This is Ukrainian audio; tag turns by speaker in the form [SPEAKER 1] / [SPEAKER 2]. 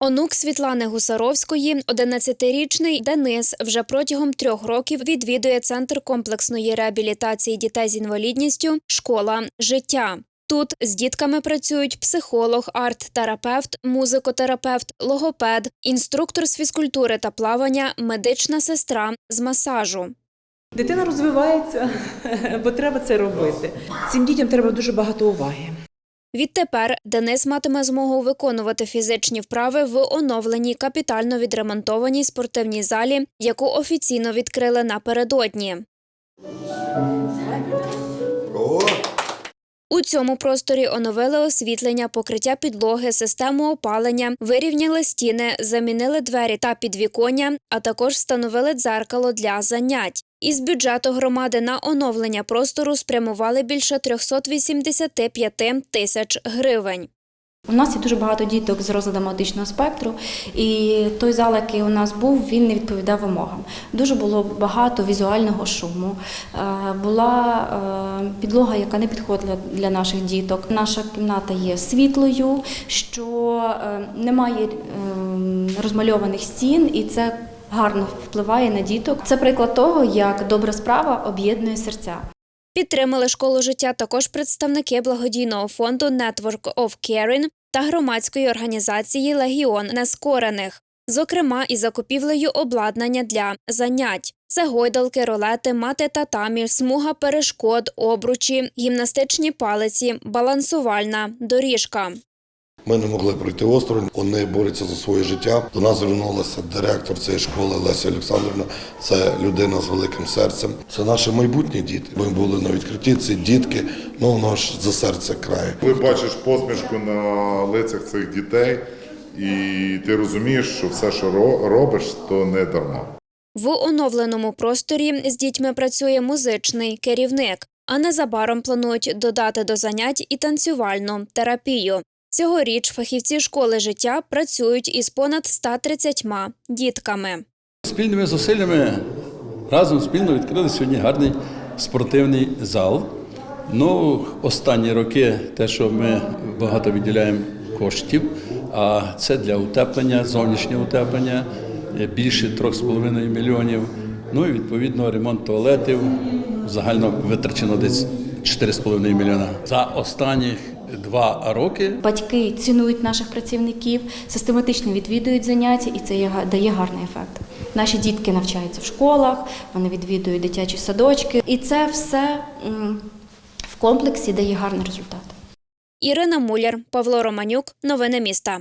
[SPEAKER 1] Онук Світлани Гусаровської, 11-річний Денис, вже протягом трьох років відвідує центр комплексної реабілітації дітей з інвалідністю Школа життя. Тут з дітками працюють психолог, арт-терапевт, музикотерапевт, логопед, інструктор з фізкультури та плавання, медична сестра з масажу.
[SPEAKER 2] Дитина розвивається, бо треба це робити. Цим дітям треба дуже багато уваги.
[SPEAKER 1] Відтепер Денис матиме змогу виконувати фізичні вправи в оновленій капітально відремонтованій спортивній залі, яку офіційно відкрили напередодні. У цьому просторі оновили освітлення, покриття підлоги, систему опалення, вирівняли стіни, замінили двері та підвіконня, а також встановили дзеркало для занять. Із бюджету громади на оновлення простору спрямували більше 385 тисяч гривень.
[SPEAKER 3] У нас є дуже багато діток з розладом аутичного спектру, і той зал, який у нас був, він не відповідав вимогам. Дуже було багато візуального шуму. Е, Була е, підлога, яка не підходила для наших діток. Наша кімната є світлою, що е, немає е, розмальованих стін, і це гарно впливає на діток. Це приклад того, як добра справа об'єднує серця.
[SPEAKER 1] Підтримали школу життя також представники благодійного фонду Network of Caring та громадської організації Легіон Нескорених, зокрема і закупівлею обладнання для занять. Це гойдалки, ролети, мати татамі, смуга перешкод, обручі, гімнастичні палиці, балансувальна доріжка.
[SPEAKER 4] Ми не могли пройти осторонь. Вони борються за своє життя. До нас звернулася директор цієї школи Леся Олександрівна. Це людина з великим серцем. Це наші майбутні діти. Ми були на відкритті. Ці дітки, ну воно ж за серце крає.
[SPEAKER 5] Коли бачиш посмішку на лицях цих дітей, і ти розумієш, що все, що ро- робиш, то не дарма.
[SPEAKER 1] В оновленому просторі з дітьми працює музичний керівник, а незабаром планують додати до занять і танцювальну терапію. Цьогоріч фахівці школи життя працюють із понад 130 дітками.
[SPEAKER 6] Спільними зусиллями разом спільно відкрили сьогодні гарний спортивний зал. Ну, останні роки те, що ми багато виділяємо коштів, а це для утеплення, зовнішнього утеплення більше 3,5 мільйонів. Ну і відповідно ремонт туалетів. Загально витрачено десь 4,5 мільйона. За останні два роки
[SPEAKER 3] Батьки цінують наших працівників, систематично відвідують заняття, і це дає гарний ефект. Наші дітки навчаються в школах, вони відвідують дитячі садочки, і це все в комплексі дає гарний результат.
[SPEAKER 1] Ірина Муляр, Павло Романюк. Новини міста.